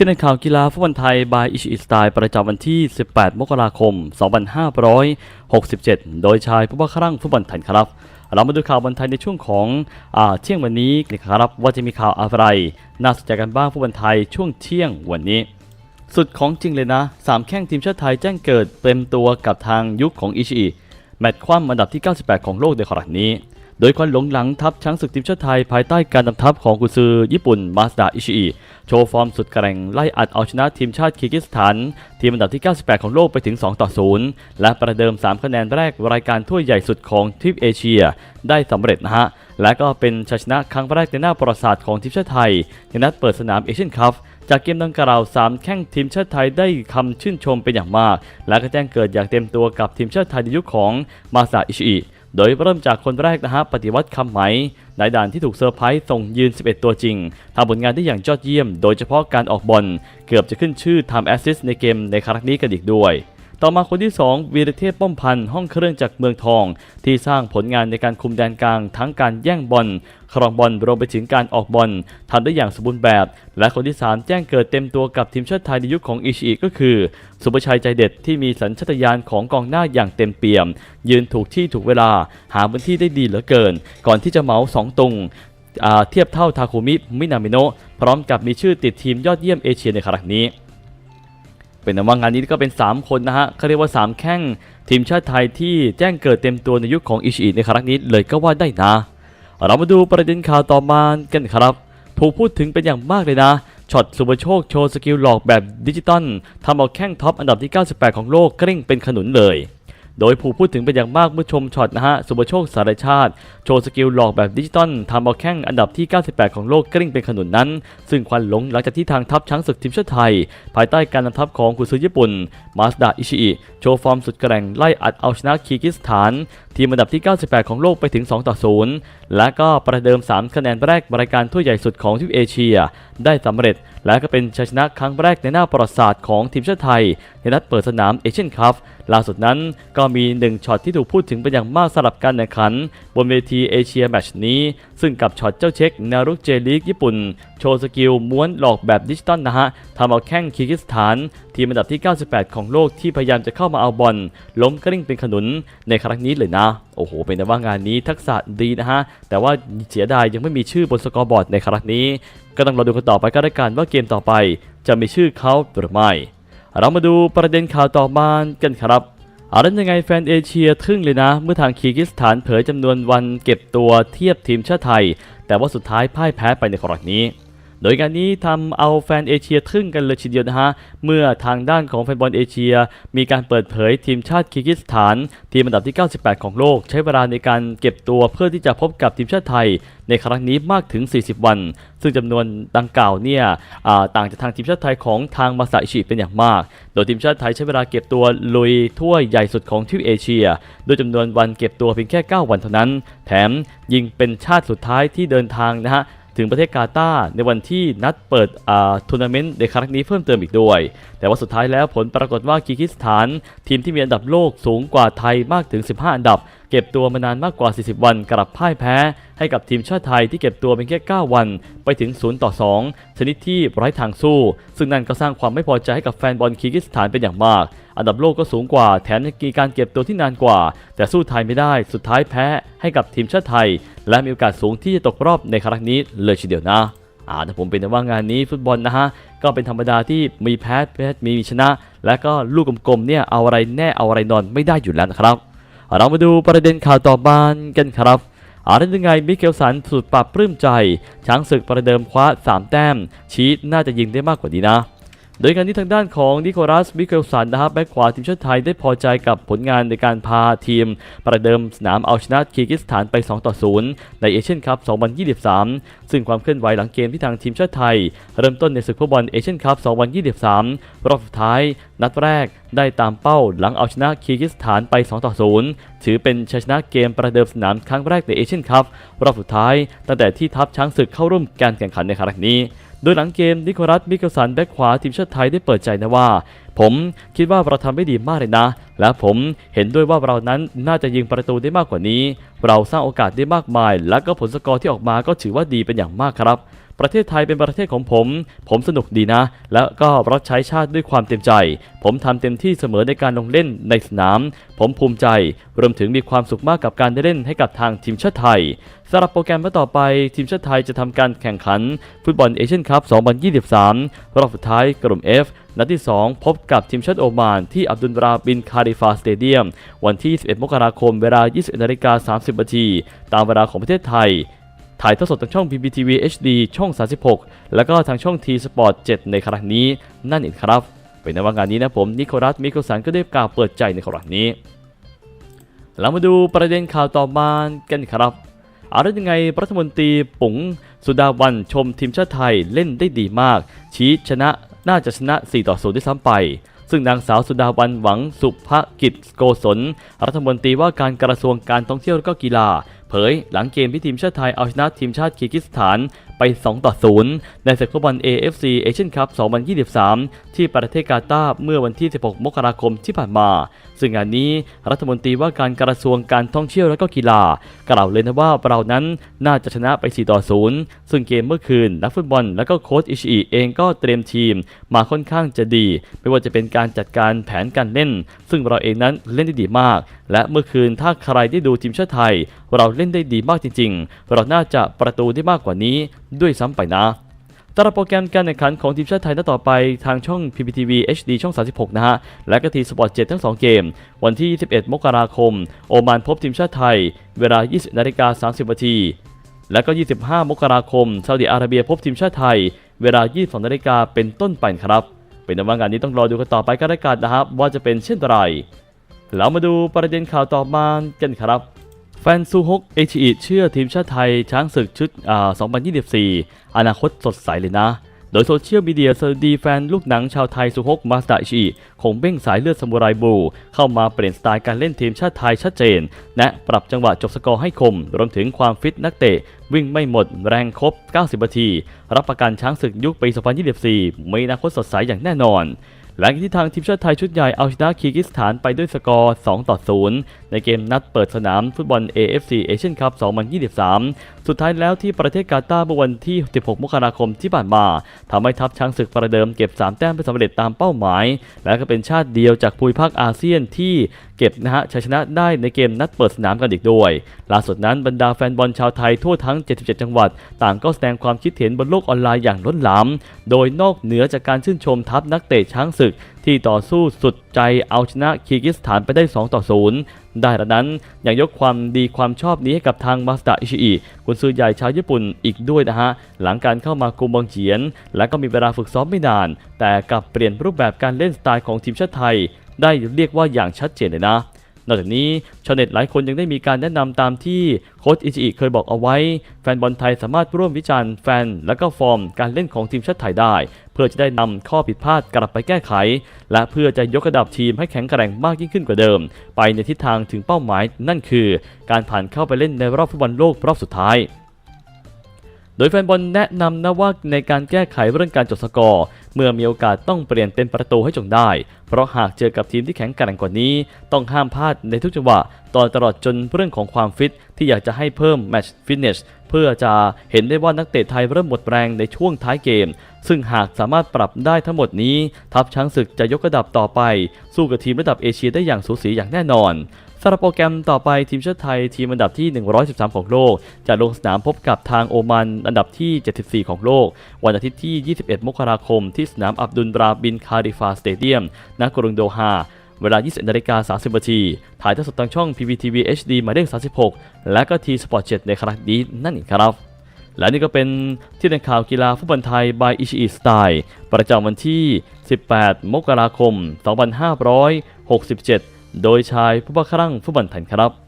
ที่ในข่าวกีฬาฟุตบอลไทยบายอิชิอิสไตล์ประจำวันที่ 18 มกราคม 2567 โดยชายผู้ว่าครั่งฟุตบอลไทยครับ เรามาดูข่าวบอลไทยในช่วงของอเที่ยงวันนี้นะครับว่าจะมีข่าวอะไร น่าสนใจกันบ้างฟุตบอลไทยช่วงเที่ยงวันนี้ สุดของจริงเลยนะสามแข้งทีมชาติไทยแจ้งเกิดเต็มตัวกับทางยุคของอิชิอิแมตช์คว่ำอันดับที่ 98 ของโลกในขณะนี้ โดยควันหลงหลังทัพช้างศึกทีมชาติไทยภายใต้การนำทัพของกุนซือญี่ปุ่นมาสดาอิชิอิโชว์ฟอร์มสุดแกร่งไล่อัดเอาชนะทีมชาติคีร์กิสถาน ทีมอันดับที่ 98 ของโลกไปถึง 2 ต่อ 0 และประเดิม 3 คะแนนแรกรายการถ้วยใหญ่สุดของทวีปเอเชีย ได้สำเร็จนะฮะ และก็เป็นชัยชนะครั้งแรกในหน้าประวัติศาสตร์ของทีมชาติไทย ในนัดเปิดสนามเอเชียนคัพจากเกมดังกล่าว 3 แข้งทีมชาติไทยได้คำชื่นชมเป็นอย่างมาก และก็แจ้งเกิดอย่างเต็มตัวกับทีมชาติไทยในยุคของมาซาอิชิอิ โดยเริ่มจากคนแรกนะฮะปฏิวัติคำไหมนายด่านที่ถูกเซอร์ไพรส์ส่งยืน 11 ตัวจริงทำผลงานได้อย่างยอดเยี่ยม โดยเฉพาะการออกบอลเกือบจะขึ้นชื่อทำแอสซิสต์ในเกมในครั้งนี้กันอีกด้วย ต่อมาคนที่ 2 วีรเทพป้อมพันธ์ห้องเครื่องจากเมืองทอง ที่สร้างผลงานในการคุมแดนกลาง ทั้งการแย่งบอลครองบอลรวมไปถึงการออกบอลทำได้อย่างสมบูรณ์แบบ และคนที่ 3 แจ้งเกิดเต็มตัวกับทีมชาติไทยในยุคของอิชิก็คือ สุภชัยใจเด็ดที่มีสัญชาตญาณของกองหน้าอย่างเต็มเปี่ยม ยืนถูกที่ถูกเวลา หาพื้นที่ได้ดีเหลือเกิน ก่อนที่จะเหมาสองตุงเทียบเท่าทาคุมิมินามิโนะพร้อมกับมีชื่อติดทีมยอดเยี่ยมเอเชียในครั้งนี้ เป็นนว่างานนี้ก็เป็น 3 คนนะฮะเขาเรียกว่า 3 แข้งทีมชาติไทยที่แจ้งเกิดเต็มตัวในยุคของอิชิอิในครั้งนี้เลยก็ว่าได้นะ เรามาดูประเด็นข่าวต่อมากันครับ ถูกพูดถึงเป็นอย่างมากเลยนะช็อตสุบโชคโชว์สกิลหลอกแบบดิจิตอลทำเอาแข้งท็อปอันดับที่ 98 ของโลกกริ่งเป็นขนุนเลย โดยผู้พูดถึงเป็นอย่างมากเมื่อชมช็อตนะฮะ สุภโชคสารชาติ โชว์สกิลหลอกแบบดิจิตอลทำเอาแข้งอันดับที่ 98 ของโลกกริ่งเป็นขนุนนั้น ซึ่งควันหลงหลังจากที่ทางทัพช้างศึกทีมชาติไทย ภายใต้การนำทัพของกุซือญี่ปุ่น มาสดาอิชิอิโชว์ฟอร์มสุดแกร่งไล่อัดเอาชนะคีกิสถาน ทีมอันดับที่ 98 ของโลกไปถึง 2 ต่อ 0 และก็ประเดิม 3 คะแนนแรกรายการถ้วใหญ่สุดของทวีปเอเชีย ได้สำเร็จและก็เป็นชัยชนะครั้งแรกในหน้าประวัติศาสตร์ของทีมชาติไทย ในนัดเปิดสนามเอเชียนคัพล่าสุดนั้นก็มีหนึ่งช็อตที่ถูกพูดถึงเป็นอย่างมากสำหรับการแข่งขัน บนเวทีเอเชียแมชนี้ ซึ่งกับช็อตเจ้าเช็คแนวรุกเจลีกญี่ปุ่น โชว์สกิลม้วนหลอกแบบดิจิตอลนะฮะทำเอาแข้งคีร์กิสถาน ทีมอันดับที่ 98 ของโลกที่พยายามจะเข้ามาเอาบอลล้มกลิ้งเป็นขนุนในครั้งนี้เลยนะ โอ้โห เป็นแต่ว่างานนี้ทักษะดีนะฮะ แต่ว่าเสียดายยังไม่มีชื่อบนสกอร์บอร์ดในครั้งนี้ ก็ต้องรอดูกันต่อไปก็ได้กันว่าเกมต่อไป จะมีชื่อเขาหรือไม่ เรามาดูประเด็นข่าวต่อมากันครับอาแล้วยังไงแฟนเอเชียทึ่งเลยนะ เมื่อทางคีร์กิสถานเผยจำนวนวันเก็บตัวเทียบทีมชาติไทย แต่ว่าสุดท้ายพ่ายแพ้ไปในครั้งนี้ โดยการนี้ทำเอาแฟนเอเชียทึ่งกันเลยทีเดียวนะฮะ เมื่อทางด้านของแฟนบอลเอเชีย มีการเปิดเผยทีมชาติคีร์กิสถาน ทีมอันดับที่ 98 ของโลก ใช้เวลาในการเก็บตัวเพื่อที่จะพบกับทีมชาติไทย ในครั้งนี้มากถึง 40 วัน ซึ่งจำนวนดังกล่าวเนี่ยต่างจากทางทีมชาติไทยของทางมาซาอิชิเป็นอย่างมาก โดยทีมชาติไทยใช้เวลาเก็บตัวลุยถ้วยใหญ่สุดของทวีปเอเชีย โดยจำนวนวันเก็บตัวเพียงแค่ 9 วันเท่านั้น แถมยิงเป็นชาติสุดท้ายที่เดินทางนะฮะ ถึงประเทศกาตาร์ในวันที่นัดเปิดอ่าทัวร์นาเมนต์ในครั้งนี้เพิ่มเติมอีกด้วย แต่ว่าสุดท้ายแล้วผลปรากฏว่าคีกิสถาน ทีมที่มีอันดับโลกสูงกว่าไทยมากถึง 15 อันดับ เก็บตัวมานานมากกว่า 40 วันกลับพ่ายแพ้ ให้กับทีมชาติไทยที่เก็บตัวเพียงแค่ 9 วัน ไปถึง 0 ต่อ 2 ชนิดที่ไร้ทางสู้ ซึ่งนั่นก็สร้างความไม่พอใจให้กับแฟนบอลคีกิสถานเป็นอย่างมาก อันดับโลกก็สูงกว่าแถมยังมีการเก็บตัวที่นานกว่า แต่สู้ไทยไม่ได้สุดท้ายแพ้ให้กับทีมชาติไทย และมีโอกาสสูงที่จะตกรอบในครั้งนี้เลยทีเดียวนะอ่าแต่ผมเป็นแต่ว่างานนี้ฟุตบอลนะฮะก็เป็นธรรมดาที่มีแพ้แพ้มีชนะ และก็ลูกกลมๆเนี่ยเอาอะไรแน่เอาอะไรนอนไม่ได้อยู่แล้วนะครับ เรามาดูประเด็นข่าวต่อมากันครับอาได้ยังไงมิเคลสันสุดปรับปลื้มใจ ช้างศึกประเดิมคว้า 3 แต้ม ชีตน่าจะยิงได้มากกว่านี้นะ โดยการที่ทางด้านของนิโคลัสมิเคลสันนะครับแบ็คขวาทีมชาติไทยได้พอใจกับผลงานในการพาทีม ประเดิมสนามเอาชนะคีร์กิสถานไป 2 ต่อ 0 ในเอเชียนคัพ 2023 ซึ่งความเคลื่อนไหวหลังเกมที่ทางทีมชาติไทย เริ่มต้นในศึกฟุตบอลเอเชียนคัพ 2023 รอบสุดท้าย นัดแรกได้ตามเป้าหลังเอาชนะคีร์กิสถานไป 2 ต่อ 0 ถือเป็นชัยชนะเกมประเดิมสนามครั้งแรกในเอเชียนคัพรอบสุดท้าย ตั้งแต่ที่ทัพช้างศึกเข้าร่วมการแข่งขันในครั้งนี้ โดยหลังเกมนิโคลัสมิเกลสันแบ็คขวาทีมชาติไทยได้เปิดใจนะว่า ผมคิดว่าเราทำได้ดีมากเลยนะ และผมเห็นด้วยว่าเรานั้นน่าจะยิงประตูได้มากกว่านี้ เราสร้างโอกาสได้มากมาย และก็ผลสกอร์ที่ออกมาก็ถือว่าดีเป็นอย่างมากครับ ประเทศไทยเป็นประเทศของผม ผมสนุกดีนะ แล้วก็รับใช้ชาติด้วยความเต็มใจ ผมทำเต็มที่เสมอในการลงเล่นในสนาม ผมภูมิใจ รวมถึงมีความสุขมากกับการได้เล่นให้กับทางทีมชาติไทยสำหรับโปรแกรมต่อไปทีมชาติไทยจะทำการแข่งขัน ฟุตบอลเอเชียนคัพ 2023 รอบสุดท้ายกลุ่ม F นัดที่ 2 พบกับทีมชาติโอมานที่อับดุลราบินคาริฟาสเตเดียม วันที่ 11 มกราคม เวลา 21นาฬิกา30นาทีตามเวลาของประเทศไทย ถ่ายทอดสดทางช่อง PPTV HD ช่อง 36 แล้วก็ทางช่อง T Sport 7 ในครั้งนี้นั่นเองครับ เป็นในว่างานนี้นะผม นิโคลัสมิโคลสันก็ได้กล่าวเปิดใจในครั้งนี้ เรามาดูประเด็นข่าวต่อมากันครับเอาได้ยังไงรัฐมนตรีปุ๋งสุดาวันชมทีมชาติไทยเล่นได้ดีมาก ชี้ชนะน่าจะชนะ 4 ต่อ0ด้ซ้ำไป ซึ่งนางสาวสุดาวันหวังสุภกิจโกศลรัฐมนตรีว่าการกระทรวงการท่องเที่ยวและก็กีฬา เผยหลังเกมที่ทีมชาติไทยเอาชนะทีมชาติคีร์กิสถาน ไป 2 ต่อ 0 ในศึกฟุตบอล AFC Asian Cup 2023 ที่ประเทศกาตาร์เมื่อวันที่ 16 มกราคมที่ผ่านมา ซึ่งงานนี้รัฐมนตรีว่าการกระทรวงการท่องเที่ยวและก็กีฬา กล่าวเลยนะว่าเรานั้นน่าจะชนะไป 4 ต่อ 0 ซึ่งเกมเมื่อคืนนักฟุตบอลและก็โค้ชอิชิอิเองก็เตรียมทีมมาค่อนข้างจะดี ไม่ว่าจะเป็นการจัดการแผนการเล่น ซึ่งเราเองนั้นเล่นได้ดีมาก และเมื่อคืนถ้าใครได้ดูทีมชาติไทย เราเล่นได้ดีมากจริง ๆ เราน่าจะประตูได้มากกว่านี้ด้วยซ้ำไปนะตารางโปรแกรมการแข่งขันของทีมชาติไทยนัดต่อไปทางช่อง PPTV HD ช่อง 36 นะฮะ และก็ทีสปอร์ต7ทั้ง 2 เกม วันที่ 21 มกราคม โอมานพบทีมชาติไทย เวลา 20นาฬิกา30นาที และก็ 25 มกราคมซาอุดิอาระเบียพบทีมชาติไทย เวลา 22นาฬิกาเป็นต้นไปครับ เป็นนว่างานนี้ต้องรอดูกันต่อไปก็แล้วกันนะครับ ว่าจะเป็นเช่นไรแล้วมาดูประเด็นข่าวต่อมากันครับ แฟนซูฮกเอชิอิเชื่อทีมชาติไทยช้างศึกชุดอ่า2024 อนาคตสดใสเลยนะ โดยโซเชียลมีเดียสดีแฟนลูกหนังชาวไทยซูฮกมาสตาอิชิอิคงเบ้งสายเลือดซามูไรบูเข้ามาเปลี่ยนสไตล์การเล่นทีมชาติไทยชัดเจน และปรับจังหวะจบสกอร์ให้คม รวมถึงความฟิตนักเตะ วิ่งไม่หมดแรงครบ 90 นาที รับประกันช้างศึกยุคปี 2024 มีอนาคตสดใสอย่างแน่นอน หลังจากที่ทางทีมชาติไทยชุดใหญ่เอาชนะคีร์กิสถานไปด้วยสกอร์ 2 ต่อ 0 ในเกมนัดเปิดสนามฟุตบอล AFC Asian Cup 2023 สุดท้ายแล้วที่ประเทศกาตาร์เมื่อวันที่ 16 มกราคมที่ผ่านมาทำให้ทัพช้างศึกประเดิมเก็บ 3 แต้มไปสำเร็จตามเป้าหมาย และก็เป็นชาติเดียวจากภูมิภาคอาเซียนที่ เก็บนะฮะชัยชนะได้ในเกมนัดเปิดสนามกันอีกด้วย ล่าสุดนั้นบรรดาแฟนบอลชาวไทยทั่วทั้ง 77 จังหวัด ต่างก็แสดงความคิดเห็นบนโลกออนไลน์อย่างล้นหลาม โดยนอกเหนือจากการชื่นชมทัพนักเตะช้างศึก ที่ต่อสู้สุดใจเอาชนะคีร์กิสถานไปได้ 2 ต่อ 0 ได้ละนั้นยังยกความดีความชอบนี้ให้กับทางมาสตาอิชิอิกุนซือใหญ่ชาวญี่ปุ่นอีกด้วยนะฮะ หลังการเข้ามากุมบังเฉียน และก็มีเวลาฝึกซ้อมไม่นาน แต่กลับเปลี่ยนรูปแบบการเล่นสไตล์ของทีมชาติไทย ได้เรียกว่าอย่างชัดเจนเลยนะ นอกจากนี้ชาวเน็ตหลายคนยังได้มีการแนะนำตามที่โค้ชอิจิอิเคยบอกเอาไว้ แฟนบอลไทยสามารถร่วมวิจารณ์แฟน และก็ฟอร์มการเล่นของทีมชาติไทยได้ เพื่อจะได้นำข้อผิดพลาดกลับไปแก้ไข และเพื่อจะยกระดับทีมให้แข็งแกร่งมากยิ่งขึ้นกว่าเดิม ไปในทิศทางถึงเป้าหมายนั่นคือ การผ่านเข้าไปเล่นในรอบฟุตบอลโลกรอบสุดท้าย โดยแฟนบอลแนะนำนะว่าในการแก้ไขเรื่องการจดสกอร์ เมื่อมีโอกาสต้องเปลี่ยนเป็นประตูให้จงได้ เพราะหากเจอกับทีมที่แข็งแกร่งกว่านี้ ต้องห้ามพลาดในทุกจังหวะตอนตลอดจนเรื่องของความฟิต ที่อยากจะให้เพิ่มแมตช์ฟิตเนสเพื่อจะเห็นได้ว่านักเตะไทยเริ่มหมดแรงในช่วงท้ายเกม ซึ่งหากสามารถปรับได้ทั้งหมดนี้ ทัพช้างศึกจะยกระดับต่อไป สู้กับทีมระดับเอเชียได้อย่างสูสีอย่างแน่นอน สำหรับโปรแกรมต่อไปทีมชาติไทยทีมอันดับที่ 113 ของโลก จะลงสนามพบกับทางโอมานอันดับที่ 74 ของโลก วันอาทิตย์ที่ 21 มกราคม ที่สนามอับดุลราบินคาริฟาสเตเดียมณกรุงโดฮาเวลา 20นาฬิกา30นาทีถ่ายทอดสดทางช่อง PPTV HD หมายเลข 36 และก็ทีสปอร์ต7ในครั้งนี้นั่นเองครับ และนี่ก็เป็นที่ในข่าวกีฬาฟุตบอลไทย by อิชิอิสไตล์ประจำวันที่ 18 มกราคม 2567 โดยชายผู้บ้าคลั่งฟุตบอลไทยครับ